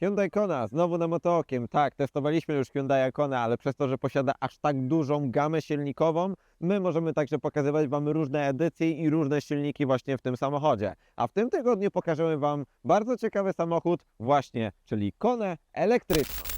Hyundai Kona, znowu na motookiem. Tak, testowaliśmy już Hyundai Kona, ale przez to, że posiada aż tak dużą gamę silnikową, my możemy także pokazywać Wam różne edycje i różne silniki właśnie w tym samochodzie. A w tym tygodniu pokażemy Wam bardzo ciekawy samochód właśnie, czyli Konę elektryczną.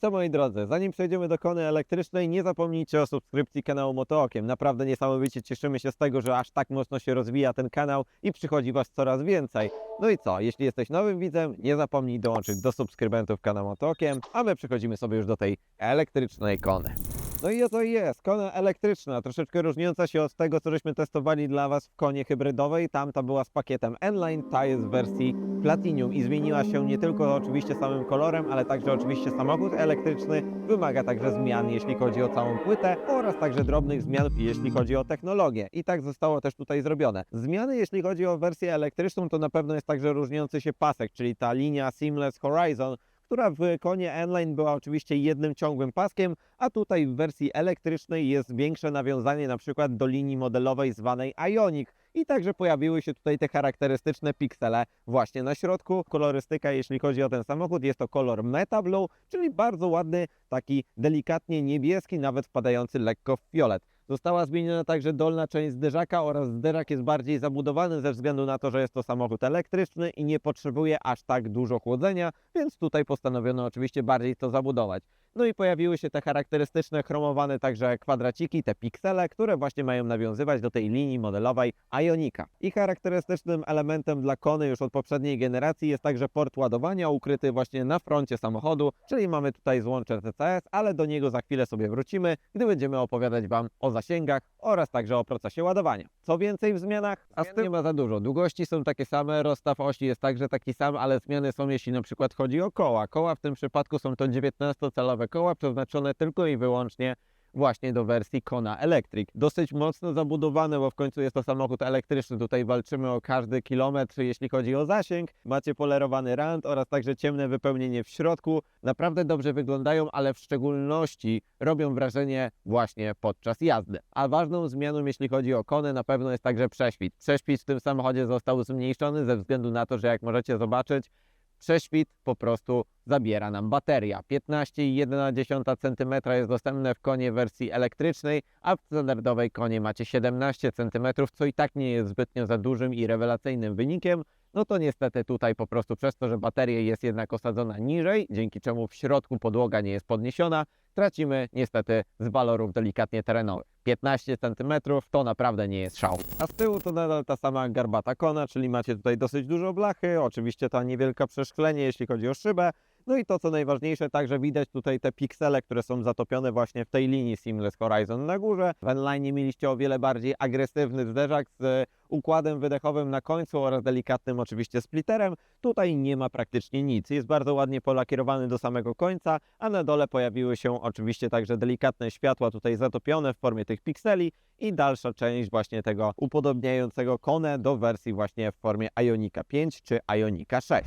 Co moi drodzy, zanim przejdziemy do kony elektrycznej, nie zapomnijcie o subskrypcji kanału Motookiem. Naprawdę niesamowicie cieszymy się z tego, że aż tak mocno się rozwija ten kanał i przychodzi Was coraz więcej. No i co, jeśli jesteś nowym widzem, nie zapomnij dołączyć do subskrybentów kanału Motookiem, a my przechodzimy sobie już do tej elektrycznej kony. No i oto jest, kona elektryczna, troszeczkę różniąca się od tego, co żeśmy testowali dla Was w konie hybrydowej. Tamta była z pakietem N-Line, ta jest w wersji Platinum i zmieniła się nie tylko oczywiście samym kolorem, ale także oczywiście samochód elektryczny wymaga także zmian, jeśli chodzi o całą płytę oraz także drobnych zmian, jeśli chodzi o technologię. I tak zostało też tutaj zrobione. Zmiany, jeśli chodzi o wersję elektryczną, to na pewno jest także różniący się pasek, czyli ta linia Seamless Horizon, która w konie N-Line była oczywiście jednym ciągłym paskiem, a tutaj w wersji elektrycznej jest większe nawiązanie na przykład do linii modelowej zwanej Ioniq. I także pojawiły się tutaj te charakterystyczne piksele właśnie na środku. Kolorystyka, jeśli chodzi o ten samochód, jest to kolor Meta Blue, czyli bardzo ładny, taki delikatnie niebieski, nawet wpadający lekko w fiolet. Została zmieniona także dolna część zderzaka oraz zderzak jest bardziej zabudowany ze względu na to, że jest to samochód elektryczny i nie potrzebuje aż tak dużo chłodzenia, więc tutaj postanowiono oczywiście bardziej to zabudować. No i pojawiły się te charakterystyczne chromowane także kwadraciki, te piksele, które właśnie mają nawiązywać do tej linii modelowej Ionika. I charakterystycznym elementem dla Kony już od poprzedniej generacji jest także port ładowania ukryty właśnie na froncie samochodu, czyli mamy tutaj złącze TCS, ale do niego za chwilę sobie wrócimy, gdy będziemy opowiadać Wam o zasięgach oraz także o procesie ładowania. Co więcej w zmianach? A z tym nie ma za dużo. Długości są takie same, rozstaw osi jest także taki sam, ale zmiany są jeśli na przykład chodzi o koła. Koła w tym przypadku są to 19-calowe koła przeznaczone tylko i wyłącznie właśnie do wersji Kona Electric. Dosyć mocno zabudowane, bo w końcu jest to samochód elektryczny. Tutaj walczymy o każdy kilometr, jeśli chodzi o zasięg. Macie polerowany rand oraz także ciemne wypełnienie w środku. Naprawdę dobrze wyglądają, ale w szczególności robią wrażenie właśnie podczas jazdy. A ważną zmianą, jeśli chodzi o Konę, na pewno jest także prześwit. Prześwit w tym samochodzie został zmniejszony ze względu na to, że jak możecie zobaczyć, prześwit po prostu zabiera nam bateria. 15,1 cm jest dostępne w konie wersji elektrycznej, a w standardowej konie macie 17 cm, co i tak nie jest zbytnio za dużym i rewelacyjnym wynikiem. No to niestety tutaj po prostu przez to, że bateria jest jednak osadzona niżej, dzięki czemu w środku podłoga nie jest podniesiona, tracimy niestety z walorów delikatnie terenowych. 15 cm to naprawdę nie jest szał. A z tyłu to nadal ta sama garbata kona, czyli macie tutaj dosyć dużo blachy, oczywiście ta niewielka przeszklenie, jeśli chodzi o szybę. No i to co najważniejsze, także widać tutaj te piksele, które są zatopione właśnie w tej linii Seamless Horizon na górze. W N-Line mieliście o wiele bardziej agresywny zderzak z układem wydechowym na końcu oraz delikatnym oczywiście splitterem. Tutaj nie ma praktycznie nic. Jest bardzo ładnie polakierowany do samego końca, a na dole pojawiły się oczywiście także delikatne światła tutaj zatopione w formie tych pikseli i dalsza część właśnie tego upodobniającego konę do wersji właśnie w formie Ionika 5 czy Ionika 6.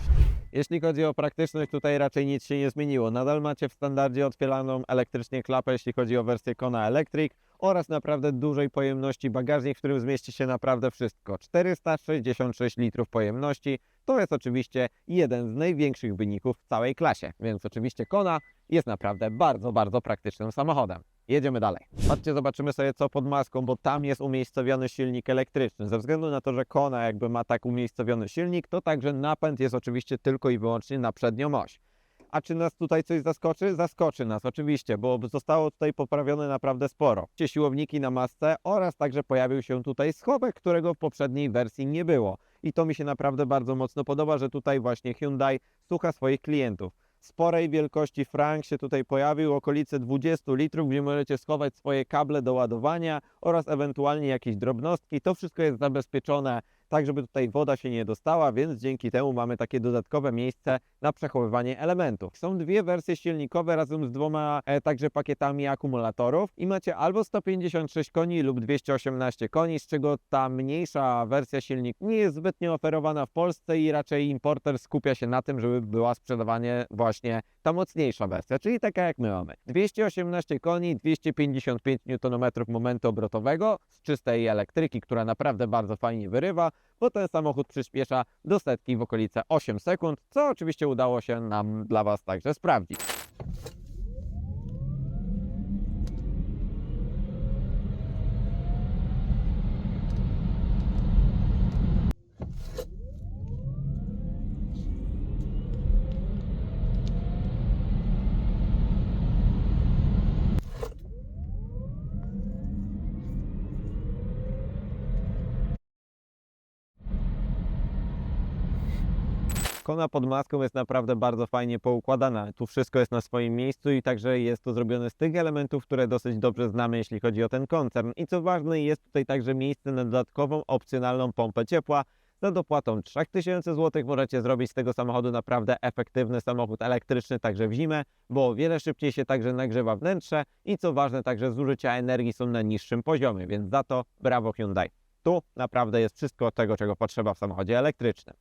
Jeśli chodzi o praktyczność, tutaj raczej nic się nie zmieniło. Nadal macie w standardzie otwieraną elektrycznie klapę, jeśli chodzi o wersję Kona Electric oraz naprawdę dużej pojemności bagażnik, w którym zmieści się naprawdę wszystko. 466 litrów pojemności, to jest oczywiście jeden z największych wyników w całej klasie, więc oczywiście Kona jest naprawdę bardzo, bardzo praktycznym samochodem. Jedziemy dalej. Patrzcie, zobaczymy sobie co pod maską, bo tam jest umiejscowiony silnik elektryczny. Ze względu na to, że Kona jakby ma tak umiejscowiony silnik, to także napęd jest oczywiście tylko i wyłącznie na przednią oś. A czy nas tutaj coś zaskoczy? Zaskoczy nas oczywiście, bo zostało tutaj poprawione naprawdę sporo. Siłowniki na masce oraz także pojawił się tutaj schowek, którego w poprzedniej wersji nie było. I to mi się naprawdę bardzo mocno podoba, że tutaj właśnie Hyundai słucha swoich klientów. Sporej wielkości frank się tutaj pojawił, okolice 20 litrów, gdzie możecie schować swoje kable do ładowania oraz ewentualnie jakieś drobnostki. To wszystko jest zabezpieczone tak, żeby tutaj woda się nie dostała, więc dzięki temu mamy takie dodatkowe miejsce na przechowywanie elementów. Są dwie wersje silnikowe razem z dwoma e, także pakietami akumulatorów i macie albo 156 koni lub 218 koni, z czego ta mniejsza wersja silnik nie jest zbytnio oferowana w Polsce i raczej importer skupia się na tym, żeby była sprzedawanie właśnie ta mocniejsza wersja, czyli taka jak my mamy. 218 koni, 255 Nm momentu obrotowego z czystej elektryki, która naprawdę bardzo fajnie wyrywa, bo ten samochód przyspiesza do setki w okolice 8 sekund, co oczywiście udało się nam dla Was także sprawdzić. Kona pod maską jest naprawdę bardzo fajnie poukładana. Tu wszystko jest na swoim miejscu i także jest to zrobione z tych elementów, które dosyć dobrze znamy, jeśli chodzi o ten koncern. I co ważne, jest tutaj także miejsce na dodatkową, opcjonalną pompę ciepła. Za dopłatą 3000 zł możecie zrobić z tego samochodu naprawdę efektywny samochód elektryczny także w zimę, bo o wiele szybciej się także nagrzewa wnętrze i co ważne, także zużycia energii są na niższym poziomie, więc za to brawo Hyundai. Tu naprawdę jest wszystko tego, czego potrzeba w samochodzie elektrycznym.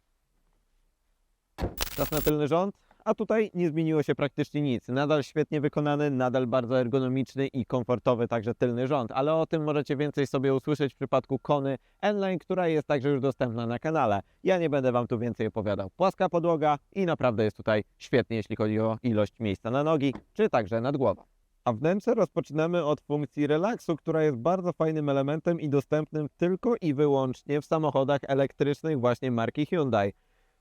Czas na tylny rząd, a tutaj nie zmieniło się praktycznie nic. Nadal świetnie wykonany, nadal bardzo ergonomiczny i komfortowy także tylny rząd, ale o tym możecie więcej sobie usłyszeć w przypadku Kony N-Line, która jest także już dostępna na kanale. Ja nie będę Wam tu więcej opowiadał. Płaska podłoga i naprawdę jest tutaj świetnie, jeśli chodzi o ilość miejsca na nogi, czy także nad głową. A wnętrze rozpoczynamy od funkcji relaksu, która jest bardzo fajnym elementem i dostępnym tylko i wyłącznie w samochodach elektrycznych właśnie marki Hyundai.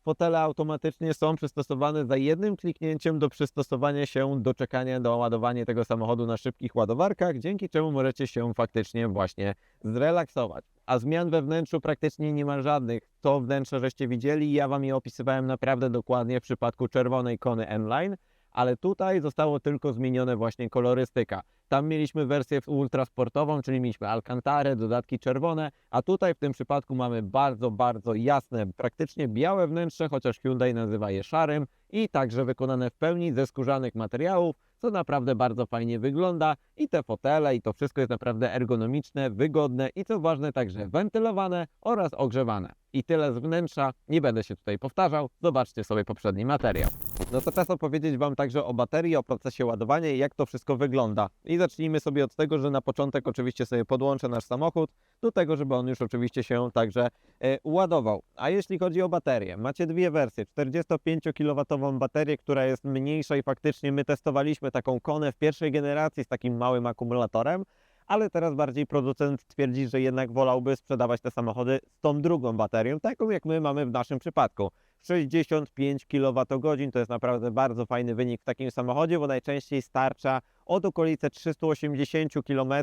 Fotele automatycznie są przystosowane za jednym kliknięciem do przystosowania się do czekania do ładowania tego samochodu na szybkich ładowarkach, dzięki czemu możecie się faktycznie właśnie zrelaksować. A zmian we wnętrzu praktycznie nie ma żadnych. To wnętrze żeście widzieli, ja Wam je opisywałem naprawdę dokładnie w przypadku czerwonej Kony N-Line, ale tutaj zostało tylko zmienione właśnie kolorystyka. Tam mieliśmy wersję ultrasportową, czyli mieliśmy alcantarę, dodatki czerwone, a tutaj w tym przypadku mamy bardzo, bardzo jasne, praktycznie białe wnętrze, chociaż Hyundai nazywa je szarym i także wykonane w pełni ze skórzanych materiałów, co naprawdę bardzo fajnie wygląda i te fotele i to wszystko jest naprawdę ergonomiczne, wygodne i co ważne także wentylowane oraz ogrzewane. I tyle z wnętrza, nie będę się tutaj powtarzał, zobaczcie sobie poprzedni materiał. No to czas opowiedzieć Wam także o baterii, o procesie ładowania i jak to wszystko wygląda. I zacznijmy sobie od tego, że na początek oczywiście sobie podłączę nasz samochód do tego, żeby on już oczywiście się także e, ładował. A jeśli chodzi o baterię, macie dwie wersje. 45 kW baterię, która jest mniejsza i faktycznie my testowaliśmy taką konę w pierwszej generacji z takim małym akumulatorem, ale teraz bardziej producent twierdzi, że jednak wolałby sprzedawać te samochody z tą drugą baterią, taką jak my mamy w naszym przypadku. 65 kWh to jest naprawdę bardzo fajny wynik w takim samochodzie, bo najczęściej starcza od okolice 380 km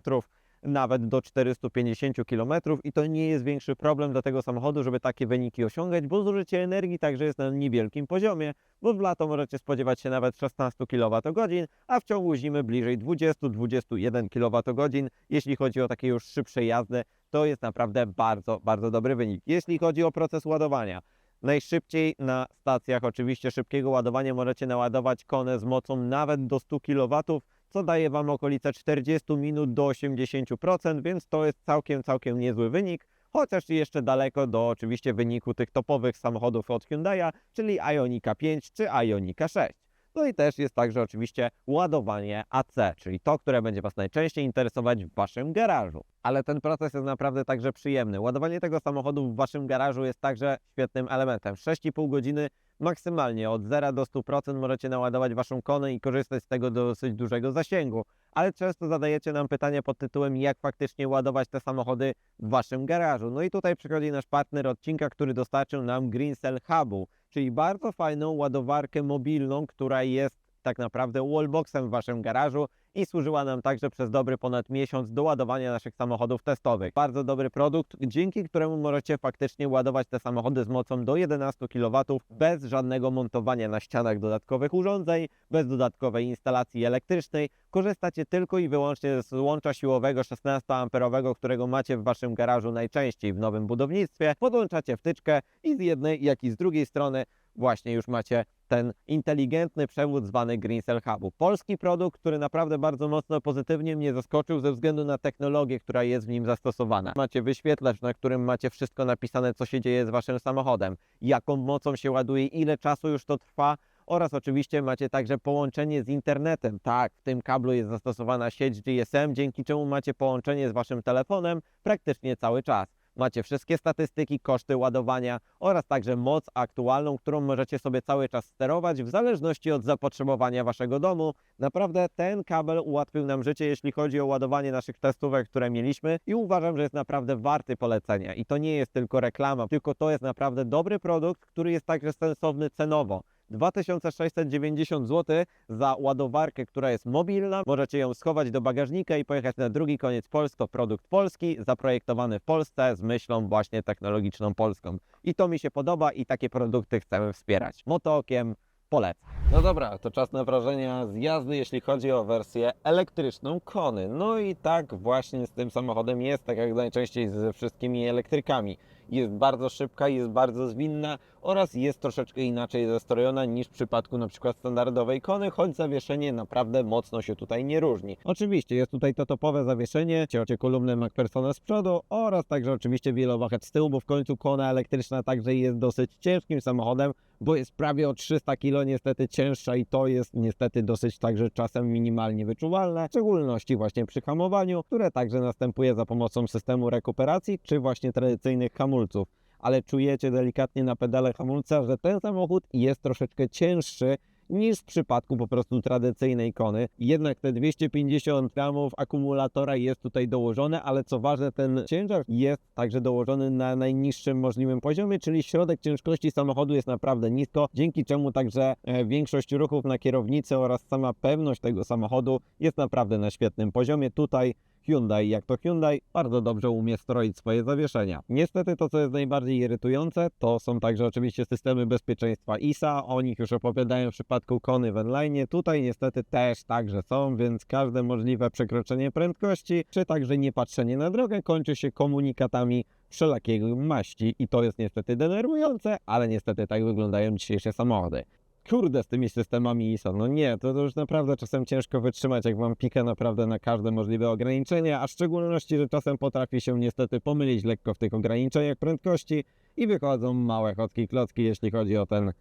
nawet do 450 km i to nie jest większy problem dla tego samochodu, żeby takie wyniki osiągać, bo zużycie energii także jest na niewielkim poziomie, bo w lato możecie spodziewać się nawet 16 kWh, a w ciągu zimy bliżej 20-21 kWh. Jeśli chodzi o takie już szybsze jazdy, to jest naprawdę bardzo, bardzo dobry wynik. Jeśli chodzi o proces ładowania, Najszybciej na stacjach oczywiście szybkiego ładowania możecie naładować konę z mocą nawet do 100 kW, co daje Wam okolice 40 minut do 80%, więc to jest całkiem, całkiem niezły wynik, chociaż jeszcze daleko do oczywiście wyniku tych topowych samochodów od Hyundai'a, czyli Ionika 5 czy Ionika 6. No i też jest także oczywiście ładowanie AC, czyli to, które będzie Was najczęściej interesować w Waszym garażu. Ale ten proces jest naprawdę także przyjemny. Ładowanie tego samochodu w Waszym garażu jest także świetnym elementem. 6,5 godziny maksymalnie od 0 do 100% możecie naładować Waszą konę i korzystać z tego do dosyć dużego zasięgu. Ale często zadajecie nam pytanie pod tytułem, jak faktycznie ładować te samochody w Waszym garażu. No i tutaj przychodzi nasz partner odcinka, który dostarczył nam Green Cell Hubu, czyli bardzo fajną ładowarkę mobilną, która jest tak naprawdę wallboxem w Waszym garażu i służyła nam także przez dobry ponad miesiąc do ładowania naszych samochodów testowych. Bardzo dobry produkt, dzięki któremu możecie faktycznie ładować te samochody z mocą do 11 kW bez żadnego montowania na ścianach dodatkowych urządzeń, bez dodatkowej instalacji elektrycznej. Korzystacie tylko i wyłącznie z łącza siłowego 16A, którego macie w Waszym garażu najczęściej w nowym budownictwie. Podłączacie wtyczkę i z jednej, jak i z drugiej strony właśnie już macie ten inteligentny przewód zwany Green Cell Hubu. Polski produkt, który naprawdę bardzo mocno pozytywnie mnie zaskoczył ze względu na technologię, która jest w nim zastosowana. Macie wyświetlacz, na którym macie wszystko napisane, co się dzieje z waszym samochodem, jaką mocą się ładuje, ile czasu już to trwa, oraz oczywiście macie także połączenie z internetem. Tak, w tym kablu jest zastosowana sieć GSM, dzięki czemu macie połączenie z waszym telefonem praktycznie cały czas. Macie wszystkie statystyki, koszty ładowania oraz także moc aktualną, którą możecie sobie cały czas sterować w zależności od zapotrzebowania waszego domu. Naprawdę ten kabel ułatwił nam życie, jeśli chodzi o ładowanie naszych testówek, które mieliśmy i uważam, że jest naprawdę warty polecenia. I to nie jest tylko reklama, tylko to jest naprawdę dobry produkt, który jest także sensowny cenowo. 2690 zł za ładowarkę, która jest mobilna. Możecie ją schować do bagażnika i pojechać na drugi koniec Polski. To produkt polski, zaprojektowany w Polsce z myślą właśnie technologiczną polską. I to mi się podoba i takie produkty chcemy wspierać. Motookiem polecam. No dobra, to czas na wrażenia z jazdy, jeśli chodzi o wersję elektryczną Kony. No i tak właśnie z tym samochodem jest, tak jak najczęściej ze wszystkimi elektrykami. Jest bardzo szybka, jest bardzo zwinna oraz jest troszeczkę inaczej zestrojona niż w przypadku przykład standardowej Kony, choć zawieszenie naprawdę mocno się tutaj nie różni. Oczywiście jest tutaj to topowe zawieszenie, ciocie kolumny McPhersona z przodu oraz także oczywiście wielowahacz z tyłu, bo w końcu Kona elektryczna także jest dosyć ciężkim samochodem, bo jest prawie o 300 kg niestety cięższa i to jest niestety dosyć także czasem minimalnie wyczuwalne, w szczególności właśnie przy hamowaniu, które także następuje za pomocą systemu rekuperacji czy właśnie tradycyjnych hamulców. Ale czujecie delikatnie na pedale hamulca, że ten samochód jest troszeczkę cięższy niż w przypadku po prostu tradycyjnej kony. Jednak te 250 gramów akumulatora jest tutaj dołożone, ale co ważne, ten ciężar jest także dołożony na najniższym możliwym poziomie, czyli środek ciężkości samochodu jest naprawdę nisko, dzięki czemu także e, większość ruchów na kierownicy oraz sama pewność tego samochodu jest naprawdę na świetnym poziomie. Tutaj Hyundai, jak to Hyundai, bardzo dobrze umie stroić swoje zawieszenia. Niestety to, co jest najbardziej irytujące, to są także oczywiście systemy bezpieczeństwa ISA. O nich już opowiadałem w przypadku Kony w online. Tutaj niestety też także są, więc każde możliwe przekroczenie prędkości, czy także niepatrzenie na drogę kończy się komunikatami wszelakiej maści i to jest niestety denerwujące, ale niestety tak wyglądają dzisiejsze samochody kurde, z tymi systemami ISO. No nie, to, to już naprawdę czasem ciężko wytrzymać, jak wam pika naprawdę na każde możliwe ograniczenie, a w szczególności, że czasem potrafi się niestety pomylić lekko w tych ograniczeniach prędkości i wychodzą małe chodki klocki, jeśli chodzi o ten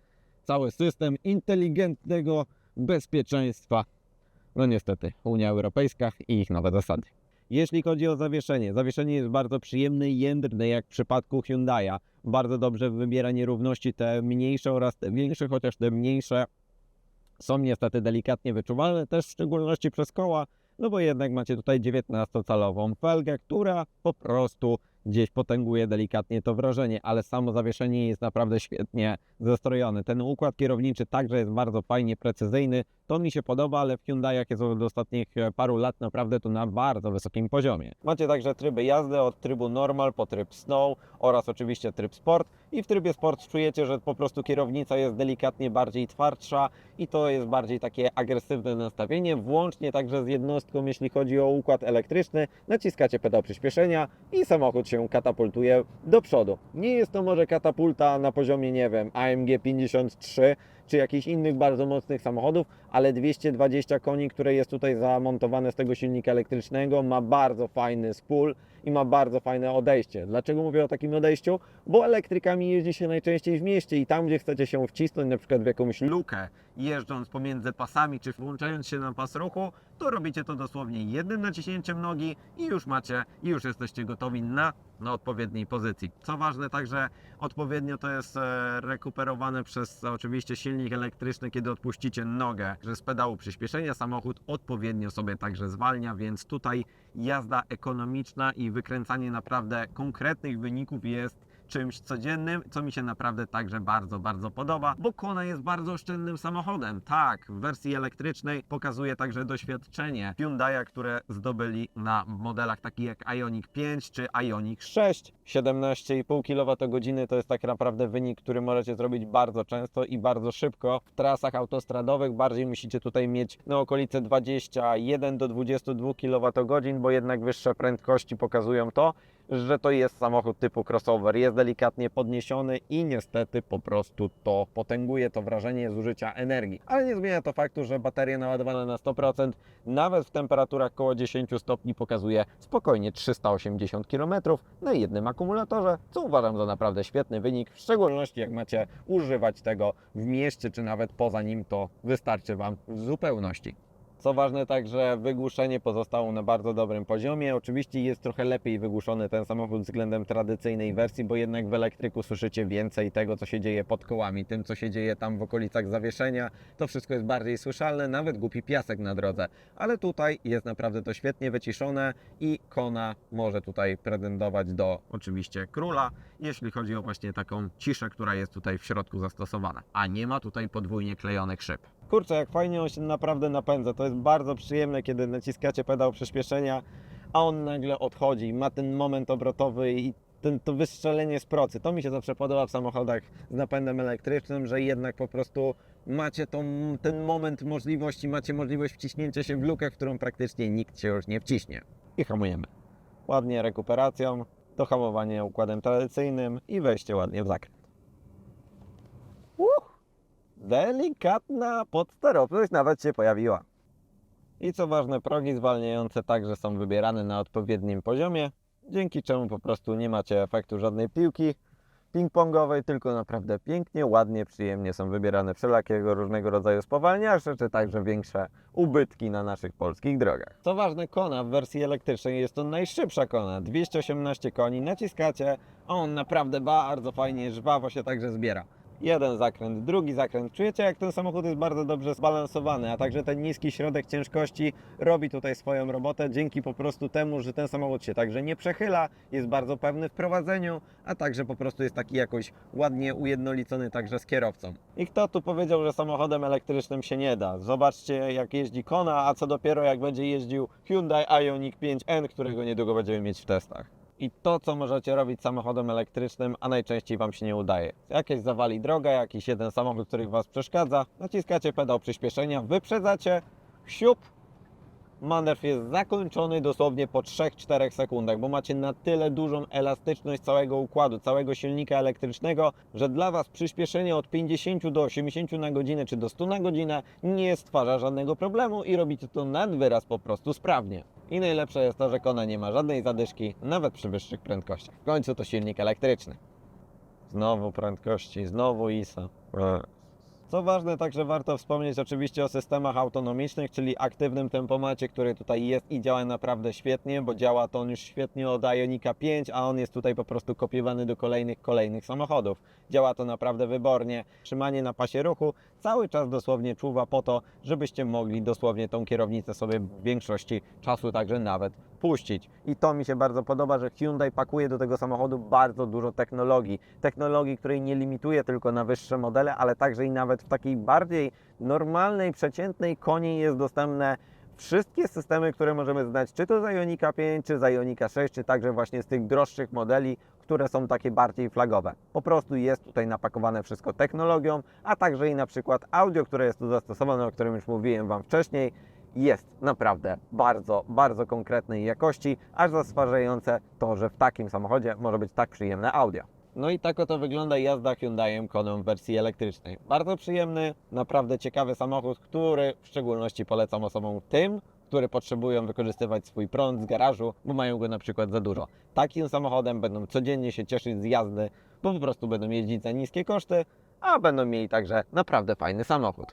cały system inteligentnego bezpieczeństwa. No niestety, Unia Europejska i ich nowe zasady. Jeśli chodzi o zawieszenie, zawieszenie jest bardzo przyjemne i jędrne, jak w przypadku Hyundai'a. Bardzo dobrze wybiera nierówności te mniejsze oraz te większe, chociaż te mniejsze są niestety delikatnie wyczuwalne, też w szczególności przez koła, no bo jednak macie tutaj 19-calową felgę, która po prostu gdzieś potęguje delikatnie to wrażenie, ale samo zawieszenie jest naprawdę świetnie zestrojone. Ten układ kierowniczy także jest bardzo fajnie precyzyjny, to mi się podoba, ale w Hyundai'ach jest od ostatnich e, paru lat naprawdę to na bardzo wysokim poziomie. Macie także tryby jazdy od trybu normal po tryb snow oraz oczywiście tryb sport i w trybie sport czujecie, że po prostu kierownica jest delikatnie bardziej twardsza i to jest bardziej takie agresywne nastawienie, włącznie także z jednostką, jeśli chodzi o układ elektryczny, naciskacie pedał przyspieszenia i samochód się katapultuje do przodu. Nie jest to może katapulta na poziomie, nie wiem, AMG 53, czy jakichś innych bardzo mocnych samochodów, ale 220 koni, które jest tutaj zamontowane z tego silnika elektrycznego, ma bardzo fajny spól i ma bardzo fajne odejście. Dlaczego mówię o takim odejściu? Bo elektrykami jeździ się najczęściej w mieście i tam, gdzie chcecie się wcisnąć na przykład w jakąś lukę, jeżdżąc pomiędzy pasami czy włączając się na pas ruchu, to robicie to dosłownie jednym naciśnięciem nogi i już macie, i już jesteście gotowi na, na odpowiedniej pozycji. Co ważne także, odpowiednio to jest e, rekuperowane przez oczywiście silnik elektryczny, kiedy odpuścicie nogę, że z pedału przyspieszenia samochód odpowiednio sobie także zwalnia, więc tutaj jazda ekonomiczna i wykręcanie naprawdę konkretnych wyników jest czymś codziennym, co mi się naprawdę także bardzo, bardzo podoba, bo Kona jest bardzo oszczędnym samochodem. Tak, w wersji elektrycznej pokazuje także doświadczenie Hyundai'a, które zdobyli na modelach takich jak Ioniq 5 czy Ioniq 6. 17,5 kWh to jest tak naprawdę wynik, który możecie zrobić bardzo często i bardzo szybko. W trasach autostradowych bardziej musicie tutaj mieć na okolice 21 do 22 kWh, bo jednak wyższe prędkości pokazują to, że to jest samochód typu crossover, jest delikatnie podniesiony i niestety po prostu to potęguje to wrażenie zużycia energii. Ale nie zmienia to faktu, że bateria naładowana na 100% nawet w temperaturach około 10 stopni pokazuje spokojnie 380 km na jednym akumulatorze, co uważam za naprawdę świetny wynik, w szczególności jak macie używać tego w mieście czy nawet poza nim, to wystarczy Wam w zupełności. Co ważne także wygłuszenie pozostało na bardzo dobrym poziomie. Oczywiście jest trochę lepiej wygłuszony ten samochód względem tradycyjnej wersji, bo jednak w elektryku słyszycie więcej tego, co się dzieje pod kołami, tym, co się dzieje tam w okolicach zawieszenia. To wszystko jest bardziej słyszalne, nawet głupi piasek na drodze. Ale tutaj jest naprawdę to świetnie wyciszone i Kona może tutaj pretendować do oczywiście króla, jeśli chodzi o właśnie taką ciszę, która jest tutaj w środku zastosowana. A nie ma tutaj podwójnie klejonych szyb. Kurczę, jak fajnie on się naprawdę napędza. To jest bardzo przyjemne, kiedy naciskacie pedał przyspieszenia, a on nagle odchodzi. Ma ten moment obrotowy i ten, to wystrzelenie z procy. To mi się zawsze podoba w samochodach z napędem elektrycznym, że jednak po prostu macie tą, ten moment możliwości, macie możliwość wciśnięcia się w lukę, w którą praktycznie nikt się już nie wciśnie. I hamujemy. Ładnie rekuperacją, dohamowanie układem tradycyjnym i wejście ładnie w zakręt. Delikatna podsteropność nawet się pojawiła. I co ważne, progi zwalniające także są wybierane na odpowiednim poziomie, dzięki czemu po prostu nie macie efektu żadnej piłki ping-pongowej, tylko naprawdę pięknie, ładnie, przyjemnie są wybierane wszelakiego różnego rodzaju spowalniacze, czy także większe ubytki na naszych polskich drogach. Co ważne, Kona w wersji elektrycznej jest to najszybsza Kona, 218 koni, naciskacie, on naprawdę bardzo fajnie, żwawo się także zbiera. Jeden zakręt, drugi zakręt. Czujecie, jak ten samochód jest bardzo dobrze zbalansowany, a także ten niski środek ciężkości robi tutaj swoją robotę dzięki po prostu temu, że ten samochód się także nie przechyla, jest bardzo pewny w prowadzeniu, a także po prostu jest taki jakoś ładnie ujednolicony także z kierowcą. I kto tu powiedział, że samochodem elektrycznym się nie da? Zobaczcie, jak jeździ Kona, a co dopiero jak będzie jeździł Hyundai Ioniq 5N, którego niedługo będziemy mieć w testach i to, co możecie robić samochodem elektrycznym, a najczęściej Wam się nie udaje. Jakieś zawali droga, jakiś jeden samochód, który Was przeszkadza, naciskacie pedał przyspieszenia, wyprzedzacie, siup, manewr jest zakończony dosłownie po 3-4 sekundach, bo macie na tyle dużą elastyczność całego układu, całego silnika elektrycznego, że dla Was przyspieszenie od 50 do 80 na godzinę czy do 100 na godzinę nie stwarza żadnego problemu i robicie to nad wyraz po prostu sprawnie. I najlepsze jest to, że Kona nie ma żadnej zadyszki, nawet przy wyższych prędkościach. W końcu to silnik elektryczny. Znowu prędkości, znowu ISA. Co ważne, także warto wspomnieć oczywiście o systemach autonomicznych, czyli aktywnym tempomacie, który tutaj jest i działa naprawdę świetnie, bo działa to on już świetnie od Ionika 5, a on jest tutaj po prostu kopiowany do kolejnych, kolejnych samochodów. Działa to naprawdę wybornie. Trzymanie na pasie ruchu cały czas dosłownie czuwa po to, żebyście mogli dosłownie tą kierownicę sobie w większości czasu także nawet puścić. I to mi się bardzo podoba, że Hyundai pakuje do tego samochodu bardzo dużo technologii. Technologii, której nie limituje tylko na wyższe modele, ale także i nawet w takiej bardziej normalnej, przeciętnej koni jest dostępne wszystkie systemy, które możemy znać, czy to z Ionika 5, czy z Ionika 6, czy także właśnie z tych droższych modeli, które są takie bardziej flagowe. Po prostu jest tutaj napakowane wszystko technologią, a także i na przykład audio, które jest tu zastosowane, o którym już mówiłem Wam wcześniej, jest naprawdę bardzo, bardzo konkretnej jakości, aż zastraszające to, że w takim samochodzie może być tak przyjemne audio. No i tak oto wygląda jazda Hyundaiem Koną w wersji elektrycznej. Bardzo przyjemny, naprawdę ciekawy samochód, który w szczególności polecam osobom tym, które potrzebują wykorzystywać swój prąd z garażu, bo mają go na przykład za dużo. Takim samochodem będą codziennie się cieszyć z jazdy, bo po prostu będą jeździć za niskie koszty, a będą mieli także naprawdę fajny samochód.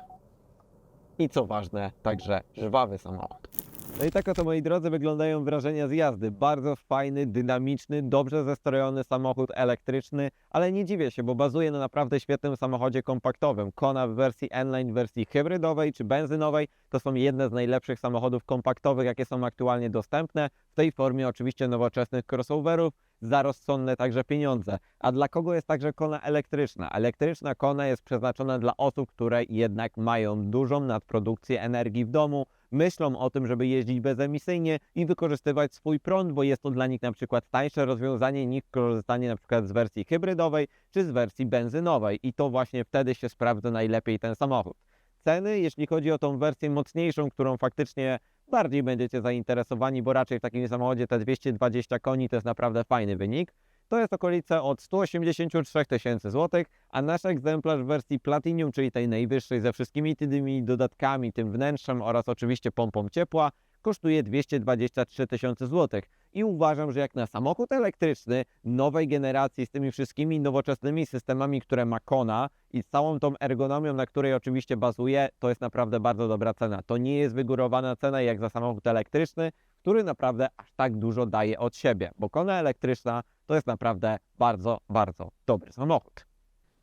I co ważne, także żwawy samochód. No i tak oto moi drodzy wyglądają wrażenia z jazdy. Bardzo fajny, dynamiczny, dobrze zestrojony samochód elektryczny, ale nie dziwię się, bo bazuje na naprawdę świetnym samochodzie kompaktowym. Kona w wersji N-Line, w wersji hybrydowej czy benzynowej to są jedne z najlepszych samochodów kompaktowych, jakie są aktualnie dostępne. W tej formie oczywiście nowoczesnych crossoverów za rozsądne także pieniądze. A dla kogo jest także kona elektryczna? Elektryczna kona jest przeznaczona dla osób, które jednak mają dużą nadprodukcję energii w domu, myślą o tym, żeby jeździć bezemisyjnie i wykorzystywać swój prąd, bo jest to dla nich na przykład tańsze rozwiązanie niż korzystanie na przykład z wersji hybrydowej czy z wersji benzynowej i to właśnie wtedy się sprawdza najlepiej ten samochód. Ceny, jeśli chodzi o tą wersję mocniejszą, którą faktycznie bardziej będziecie zainteresowani, bo raczej w takim samochodzie te 220 koni to jest naprawdę fajny wynik. To jest okolice od 183 tysięcy złotych, a nasz egzemplarz w wersji Platinum, czyli tej najwyższej ze wszystkimi tymi dodatkami, tym wnętrzem oraz oczywiście pompą ciepła, kosztuje 223 tysiące złotych. I uważam, że jak na samochód elektryczny nowej generacji z tymi wszystkimi nowoczesnymi systemami, które ma Kona i z całą tą ergonomią, na której oczywiście bazuje, to jest naprawdę bardzo dobra cena. To nie jest wygórowana cena jak za samochód elektryczny, który naprawdę aż tak dużo daje od siebie, bo Kona elektryczna to jest naprawdę bardzo, bardzo dobry samochód.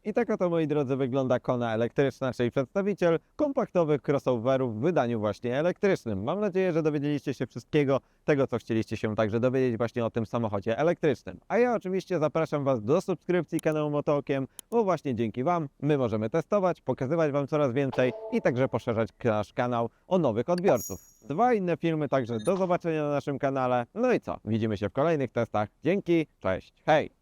I tak oto, moi drodzy, wygląda Kona elektryczna, czyli przedstawiciel kompaktowych crossoverów w wydaniu właśnie elektrycznym. Mam nadzieję, że dowiedzieliście się wszystkiego tego, co chcieliście się także dowiedzieć właśnie o tym samochodzie elektrycznym. A ja oczywiście zapraszam Was do subskrypcji kanału Motookiem, bo właśnie dzięki Wam my możemy testować, pokazywać Wam coraz więcej i także poszerzać nasz kanał o nowych odbiorców. Dwa inne filmy także do zobaczenia na naszym kanale. No i co? Widzimy się w kolejnych testach. Dzięki, cześć, hej!